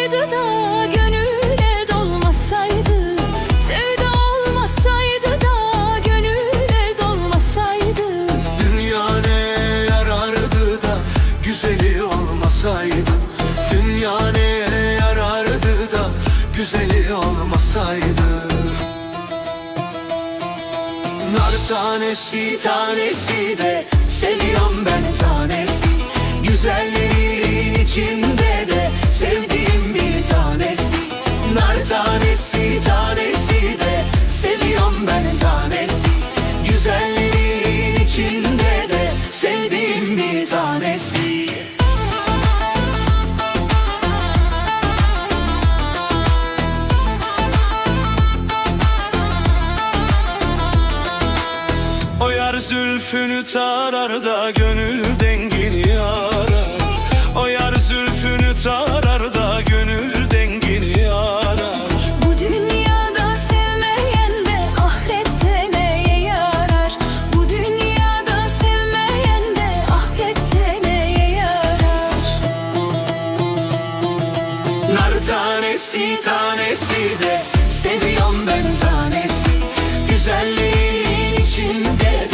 olmasaydı da gönüle dolmasaydı Sevda olmasaydı da gönüle dolmasaydı. Dünya ne yarardı da güzeli olmasaydı Dünya ne yarardı da güzeli olmasaydı. Nar tanesi tanesi de seviyorum ben tanesi. Güzellerin içinde de Sevdiğim bir tanesi. Nar tanesi tanesi de Seviyorum ben tanesi. Güzellerin içinde de Sevdiğim bir tanesi. O yar zülfünü tarar da gönül dengini yar tarar da gönül dengini arar Bu dünyada sevmeyen de ahirette neye yarar? Bu dünyada sevmeyen de ahirette neye yarar? Nar tanesi tanesi de Seviyorum ben tanesi Güzelliğin içinde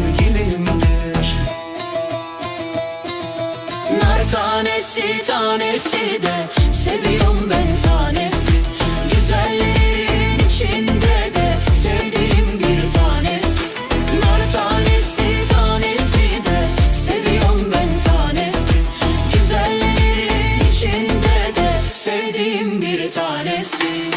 sevgilimdir. Nar tanesi tanesi de Seviyorum ben tanesi. Güzellerin içinde de Sevdiğim bir tanesi. Nar tanesi tanesi de Seviyorum ben tanesi. Güzellerin içinde de Sevdiğim bir tanesi